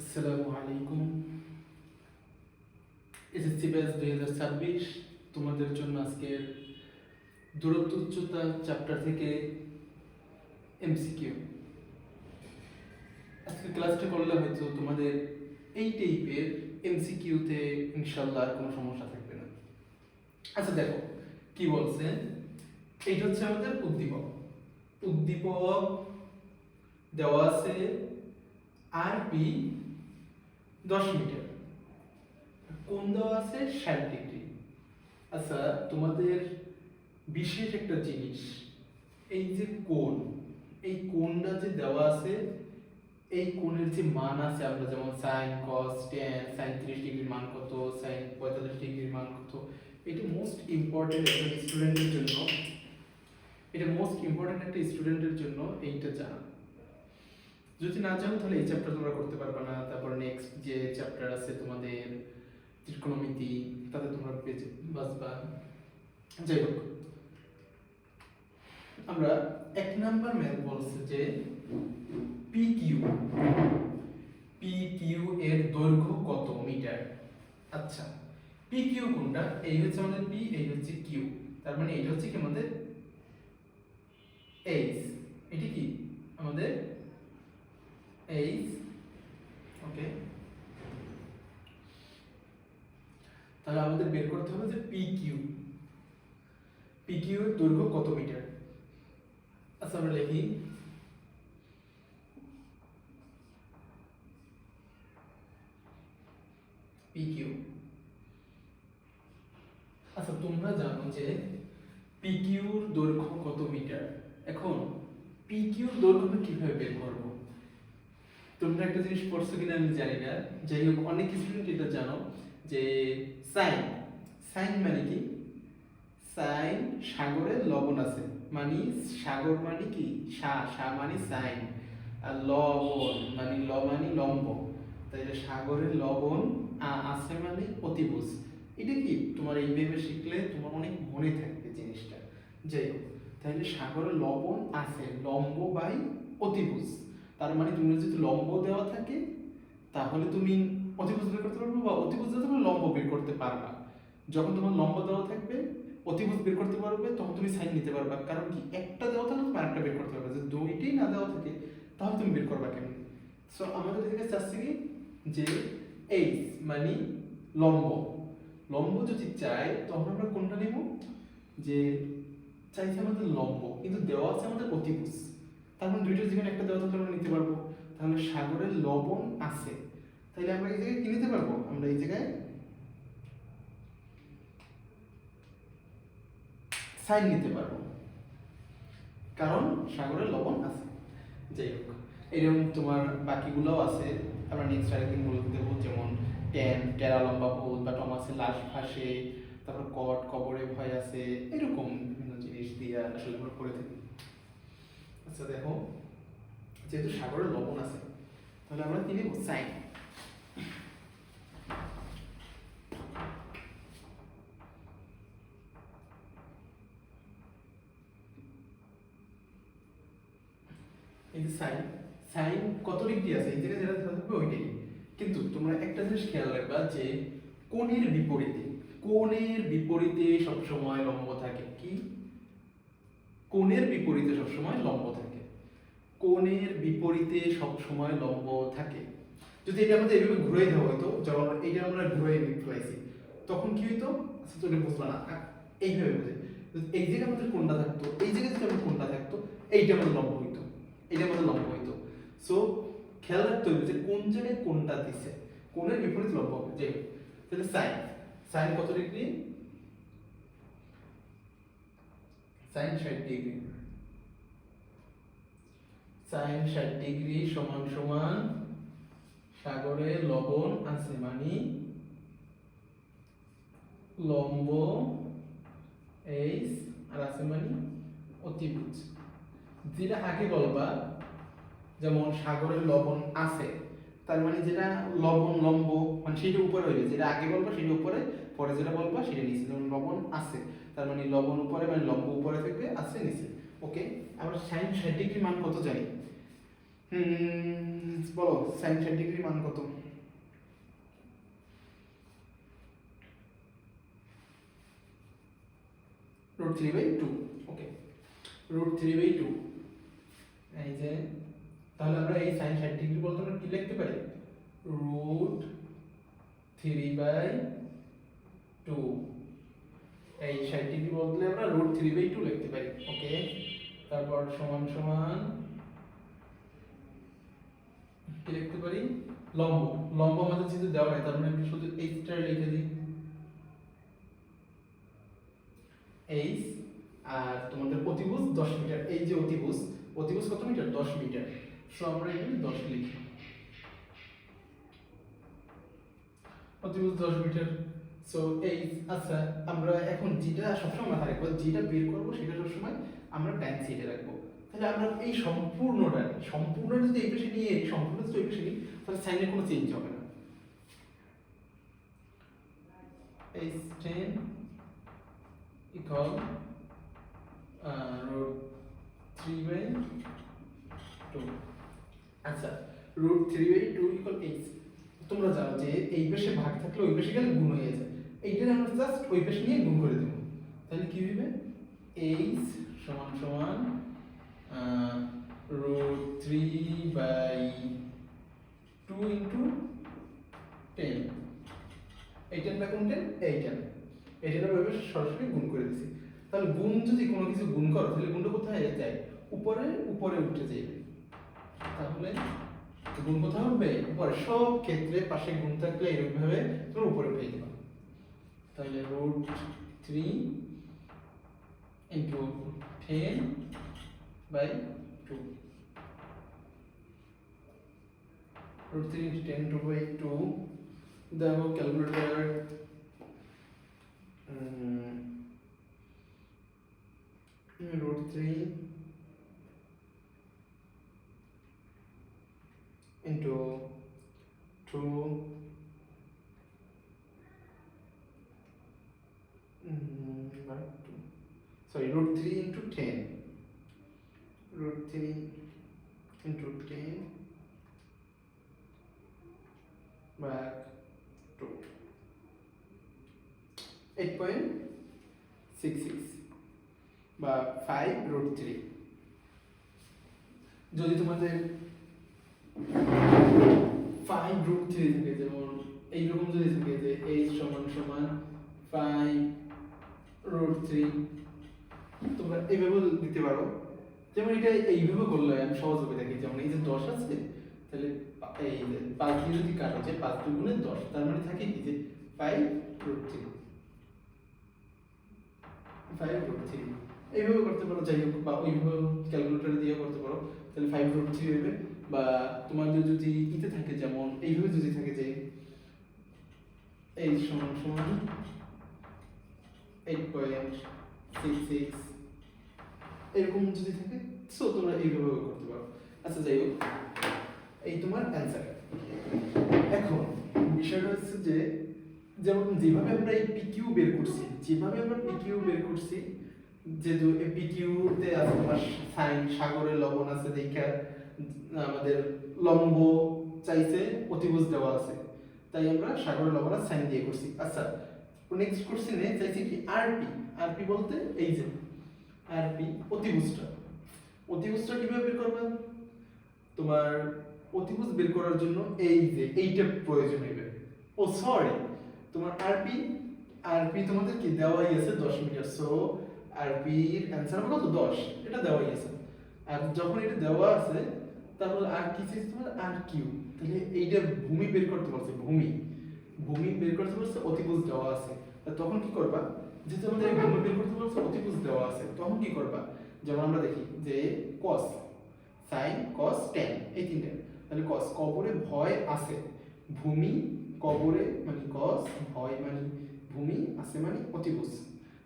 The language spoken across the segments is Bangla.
আসসালামু আলাইকুম এসএসসি ব্যাচ দুই হাজার ছাব্বিশ তোমাদের জন্য আজকের দূরত্ব, উচ্চতা চ্যাপ্টার থেকে এমসিকিউ আজকে ক্লাসটা করলে হয়তো তোমাদের এই টাইপের এমসিকিউতে ইনশাল্লাহ কোনো সমস্যা থাকবে না। আচ্ছা দেখো, কি বলছে? এইটা হচ্ছে আমাদের উদ্দীপক। উদ্দীপক দেওয়া আছে আর পি দশ মিটার। কোন দেওয়া আছে? ষাট ডিগ্রি। আচ্ছা তোমাদের বিশেষ একটা জিনিস, এই যে কোণ, এই কোণটা যে দেওয়া আছে, এই কোণের যে মান আছে, আমরা যেমন সাইন কস টেন সাইন ত্রিশ ডিগ্রির মান কত, সাইন পঁয়তাল্লিশ ডিগ্রির মান কত, এটা মোস্ট ইম্পর্টেন্ট একটা স্টুডেন্টের জন্য, এটা মোস্ট ইম্পর্টেন্ট একটা স্টুডেন্টের জন্য এইটা জানা। যদি না জানো তাহলে এই চ্যাপ্টার তোমরা করতে পারবে না। তারপর নেক্সট যে চ্যাপ্টার আছে তোমাদের ত্রিকোণমিতি, তাতে তোমরা পেজে বাঁচবা। যাই হোক। আমরা এক নাম্বার ম্যাথ বলছে যে পি কিউ পি কিউ এর দৈর্ঘ্য কত মিটার? আচ্ছা পি কিউ কোনটা? এই হচ্ছে আমাদের পি এই হচ্ছে কিউ তার মানে এটা হচ্ছে কি আমাদের এইচ এটি কি আমাদের এইচ ওকে তাহলে আমাদের বের করতে হবে যে পি কিউ পি কিউ এর দৈর্ঘ্য কত মিটার? আচ্ছা আমরা লিখি। পি কিউ আচ্ছা তোমরা জানো যে পি কিউর দৈর্ঘ্য কত মিটার? এখন পি কিউর দৈর্ঘ্য কীভাবে বের করব? তোমরা একটা জিনিস পড়ছো কিনা আমি জানি না। যাই হোক, অনেক স্টুডেন্ট এটা জানো যে সাইন সাইন মানে কি? সাইন সাগরে লবণ আছে। মানে সাগর মানে কি? সা সা মানে সাইন। আর লবণ মানে ল মানে লম্ব। তাইলে সাগরের লবণ আছে মানে অতিভুজ। এটা কি? তোমার এই ভেবে শিখলে তোমার অনেক মনে থাকবে জিনিসটা। যাই হোক, তাহলে সাগরে লবণ আছে, লম্ব বাই অতিভুজ। তার মানে তুমি যদি লম্ব দেওয়া থাকে, তাহলে তুমি অতিভুজ বের করতে পারবে বা অতিভুজ দেওয়া থাকলে লম্ব বের করতে পারবা। যখন তোমার লম্ব দেওয়া থাকবে অতিভুজ বের করতে পারবে, তখন তুমি সাইন নিতে পারবা। কারণ কি? একটা দেওয়া থাকলে তুমি আরেকটা বের করতে পারবে। যদি দুইটাই না দেওয়া থাকে, তাহলে তুমি বের করবা কেমন? সো আমাদের এখানে চাচ্ছি কি? যে এইচ মানে লম্ব। লম্ব যদি চাই, তখন আমরা কোনটা নেব? যে চাইছে আমাদের লম্ব, কিন্তু দেওয়া আছে আমাদের অতিভুজ তার মানে দুইটা যেখানে একটা দেওয়া থাকলে আমরা নিতে পারব। তাহলে সাগরের লবণ আছে। তাহলে আমরা এই জায়গায় কি নিতে পারব? আমরা এই জায়গায় সাইন নিতে পারব। কারণ সাগরের লবণ আছে। যাই হোক, এরকম তোমার বাকিগুলোও আছে। আমরা নেক্সট আরেকদিন বলতে দেবো, যেমন ট্যান, টেরা লম্বা ভূত বা টমাসের লাশ ফাঁসে তারপর কট, কবরে ভয় আছে, এরকম বিভিন্ন জিনিস দিয়ে আসলে আমরা করে থাকি। আচ্ছা দেখো, যেহেতু সাগরে লবণ আছে, তাহলে আমরা কি সাইন। যে সাইন সাইন কত ডিগ্রি আছে? এই জায়গায় যেটা থাকবে ওইটাই। কিন্তু তোমরা একটা জিনিস খেয়াল রাখবা যে কোণের বিপরীতে কোণের বিপরীতে সবসময় লম্ব থাকে কি? কোণের বিপরীতে সবসময় লম্ব থাকে। কোণের বিপরীতে সবসময় লম্ব থাকে। যদি এটা আমাদের এভাবে ঘুরে দেওয়া হতো যেমন এইটা আমরা ঘুরে ফেলাইছি তখন কি হইতো? আচ্ছা বুঝবা না। এইভাবে বুঝে। এই জায়গায় আমাদের কোনটা থাকতো, এই জায়গায় যদি আমাদের কোনটা থাকতো, এইটা আমাদের লম্ব এইটা আমাদের লম্ব হইতো। সো খেয়াল রাখতে হবে যে কোন জায়গায় কোনটা দিছে। কোণের বিপরীত লম্ব? হবে যে তাহলে সাইন সাইন কত ডিগ্রি? সাইন ষাট ডিগ্রি। সাইন ষাট ডিগ্রি সমান সমান সাগরে লবণ আছে মানে লম্ব এইচ আর আছে মানে অতিভুজ। যেটা আগে বলবা? যেমন সাগরের লবণ আছে। তার মানে যেটা লবণ, লম্ব মানে সেটা উপরে হইবে। যেটা আগে বলব সেটা উপরে, পরে যেটা বলব সেটা নিচে। যেমন লবণ আছে। তার মানে লবণ উপরে মানে লম্ব উপরে থাকবে, আছে নিচে। ওকে? আমরা সাইন ষাট ডিগ্রি মান কত জানি? হুম, বলো সাইন ষাট ডিগ্রি মান কত? Root three by two. Okay? Root three by two. এই যে, তাহলে আমরা এই সাইন ষাট ডিগ্রি বলতে আমরা কি লিখতে পারি? রুট থ্রি বাই টু এই ষাট ডিগ্রি বদলে আমরা রুট থ্রি বাই টু লিখতে পারি ওকে তারপর সমান সমান কি লিখতে পারি? লম্ব। লম্ব আমাদের যেহেতু দেওয়া হয় তার মানে আমরা শুধু এইচটা লিখে দিই। এইচ আর তোমাদের অতিভুজ দশ মিটার। এই যে অতিভুজ অতিভুজ কত মিটার? দশ মিটার। সো আমরা এখানে দশ লিখি। অতিভুজ দশ মিটার। সো এই আচ্ছা আমরা এখন যেটা সবসময় মাথায় রাখব যেটা বের করব সেটা সবসময় আমরা টাইম সিটে রাখব। তাহলে আমরা এই সম্পূর্ণটা সম্পূর্ণ যদি এই পেশে নিয়ে সম্পূর্ণ যদি এই পেশে নিই তাহলে সাইনের কোনো চেঞ্জ হবে না। H ten equal uh, 3 by 2 আচ্ছা root 3 by 2 equal h তোমরা জানো যে এই পাশে ভাগ থাকলে ওই পাশে গেলে গুণ হয়ে যায়। এইটার আমরা জাস্ট ওই পাশে নিয়ে গুণ করে দেবো। তাহলে কি হবে h সমান সমান root 3 by 2 into 10 এইটা না কোনটা এইটা এটা ভাবে সরাসরি গুণ করে দিছি। তাহলে গুণ যদি কোনো কিছু গুণ করো, তাহলে গুণটা কোথায় যায়? উপরে উপরে উঠে যাবে তাহলে গুণ কোথায় হবে, উপরে সব ক্ষেত্রে পাশে গুণ থাকলে এরকম ভাবে তুমি উপরে পেয়ে যাবে তাহলে root three into ten by two root three into ten two by two দেখো calculator root 3 into 2 mm, by 2 sorry root 3 into 10 root 3 into 10 back 2 8.66 বা 5 রুট 3 যদি তোমাদের 5 রুট 3 থাকে, যেমন এইরকম যদি থাকে যে h সমান সমান 5 রুট থ্রি তোমরা এইভাবে দিতে পারো। যেমন এটা এইভাবে করলে আমি সহজভাবে দেখি যেমন এই যে 10 আছে, তাহলে এই 5 দিয়ে যদি কাটো, যে 5 দুগুণে 10 তার মানে থাকে কি যে 5 root three five root three এইভাবে করতে পারো, যাই হোক, বা ওইভাবে ক্যালকুলেটর দিয়ে করতে পারো। তাহলে ফাইভ রুট থ্রি হবে বা তোমাদের যদি ইতে থাকে, যেমন এইভাবে যদি থাকে যে এই সমান সমান এইট পয়েন্ট সিক্স সিক্স এরকম যদি থাকে সো তোমরা এইভাবে করতে পারো। আচ্ছা যাই হোক, এই তোমার অ্যান্সার এখন বিষয়টা হচ্ছে যে, যেমন যেভাবে আমরা এই পিকিউ বের করছি, যেভাবে আমরা পিকিউ বের করছি, যেহেতু এই পিকিউতে আছে তোমার সাইন সাগরের লবণ আছে দেখা। আমাদের লম্ব চাইছে অতিভুজ দেওয়া আছে। তাই আমরা সাগরের লবণ সাইন দিয়ে করছি। আচ্ছা নেক্সট কোশ্চেনে চাইছি কি আরপি? আরপি বলতে এই যে, আরপি অতিভুজটা। অতিভুজটা কীভাবে বের করবে? তোমার অতিভুজ বের করার জন্য এই যে, এইটা প্রয়োজন হবে ও সরি তোমার আরপি আরপি তোমাদের কি দেওয়াই আছে দশ মিটার? সো আরপি এর অ্যান্সার হবে তো দশ। এটা দেওয়াই আছে। আর যখন এটা দেওয়া আছে তাহলে আর কি তোমার? R Q. তাহলে এইটা ভূমি বের করতে পারছে ভূমি। ভূমি বের করতে পারছে অতিভুজ দেওয়া আছে। তখন কি করবা? যেহেতু আমাদের ভূমি বের করতে পারছে অতিভুজ দেওয়া আছে। তখন কি করবা? যেমন আমরা দেখি যে কস সাইন কস টেন এই তিনটে। তাহলে কস কবরে ভয় আছে, ভূমি কবরে মানে কস ভয় মানে ভূমি আছে মানে অতিভুজ।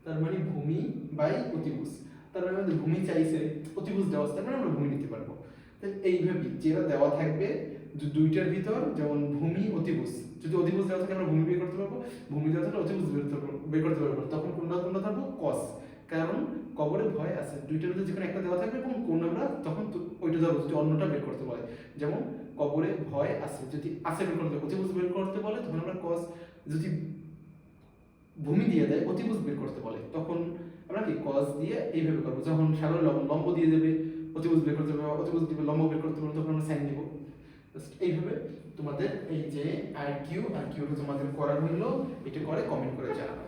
তার মানে ভূমি বাই অতিভুজ। তার মানে আমাদের ভূমি চাইছে, অতিভুজ দেওয়া আছে, তার মানে আমরা ভূমি নিতে পারব। তাহলে এইভাবে যেটা দেওয়া থাকবে দুইটার ভিতর যেমন ভূমি, অতিভুজ। যদি অতিভুজ দেওয়া থাকে, আমরা ভূমি বের করতে পারব। ভূমি দেওয়া থাকলে অতিভুজ বের করতে পারবো- তখন কোনটা কোনটা থাকব? কস কারণ কবরে ভয় আছে। দুইটার মধ্যে যে কোনো একটা দেওয়া থাকবে এবং কোন আমরা তখন ওইটা ধরবো যদি অন্যটা বের করতে বলে। যেমন কবরে ভয় আছে, যদি আছে বের করতে অতিবুজ বের করতে বলে, তখন আমরা কস যদি ভূমি দিয়ে দেয় অতিবুজ বের করতে বলে, তখন আমরা কি কস দিয়ে এইভাবে করব। যখন সাগরের লম্ব দিয়ে দেবে অতিবুজ বের করতে পারব অতিবুজ দিবে লম্ব বের করতে পারব তখন আমরা সাইন দিব। এইভাবে তোমাদের এই যে আর কিউ আর কিউটা তোমাদের করার হইল, এটা করে কমেন্ট করে জানাবে